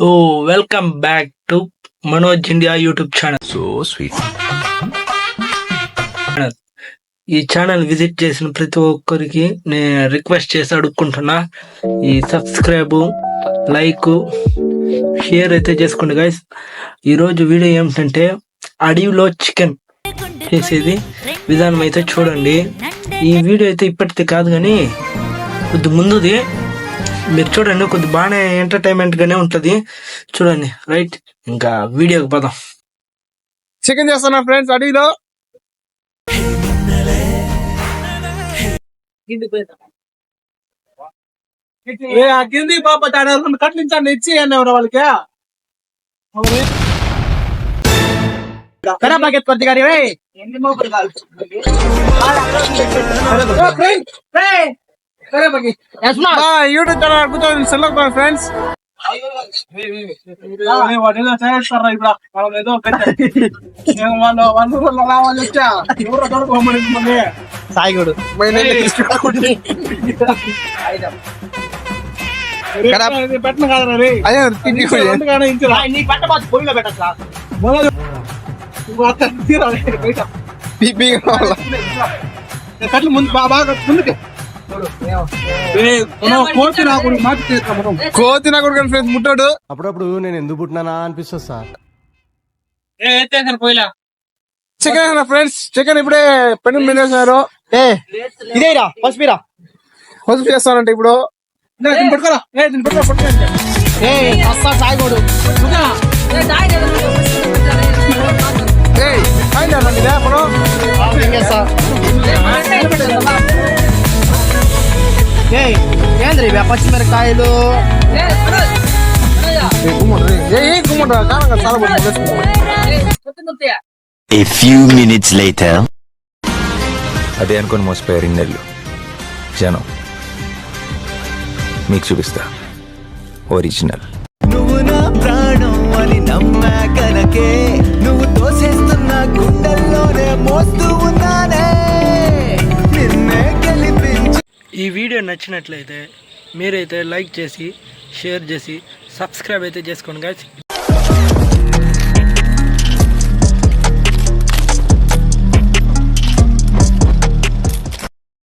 So welcome back to Manoj India YouTube channel. So sweet. ఈ channel visit చేసిన ప్రతి ఒక్కరికి నేను రిక్వెస్ట్ చేసి అడుక్కుంటున్నా ఈ సబ్స్క్రైబ్ లైక్ షేర్ అయితే చేసుకోండి గైస్ ఈరోజు వీడియో ఏమిటంటే అడవిలో చికెన్ చేసేది. విధానం అయితే చూడండి. ఈ వీడియో అయితే ఇప్పటిది కాదు కానీ కొద్ది ముందుది మీరు చూడండి కొద్ది బాగానే ఎంటర్టైన్మెంట్ గానే ఉంటది. చూడండి రైట్. ఇంకా వీడియోకి పదాం. చికెన్ చేస్తున్నా ఫ్రెండ్స్ అడవిలో ఏ ఆ కింది పాప రెండు కట్లించండి ఇచ్చి అన్న వాళ్ళకి? కరా పాకెట్ కొద్ది గారి ఎన్ని మోపులు కాదు యూట్యూబ్ ఛానల్ అద్భుతం సెలవు ఫ్రెండ్స్ వాడేదో చేస్తారా ఇప్పుడు మనం ఏదో వాళ్ళు వాళ్ళు రావాలి వచ్చా ఎవరో తోడుకోమని సాయిగుడు పెట్టను కాదు రే అదే నీ పెట్టబాదు పొయ్యిలో పెట్టచ్చా కట్లు ముందు బాగా ముందుకు కోతి కోతి నాకు ఫ్రెండ్స్ ముట్టాడు. అప్పుడప్పుడు నేను ఎందుకు పుట్టినానా అనిపిస్తుంది సార్. చికెన్ ఫ్రెండ్స్ చికెన్ ఇప్పుడే పెను మినేసారు ఏ ఇదేరా పసిపిరా పసుపు చేస్తానంటే ఇప్పుడు. దీన్ని పట్టుకోరా. ఏ సాయిగోడు ఏంద్రీ ఇవి పచ్చిమిరకాయలు A few minutes later. అదే అనుకుని మోసపోయారు ఇన్నెళ్ళు జనం మీకు చూపిస్తా ఒరిజినల్ నువ్వు నా ప్రాణం అని నమ్మా ఈ వీడియో నచ్చినట్లయితే మీరైతే లైక్ చేసి షేర్ చేసి సబ్స్క్రైబ్ అయితే చేసుకోండి గాయస్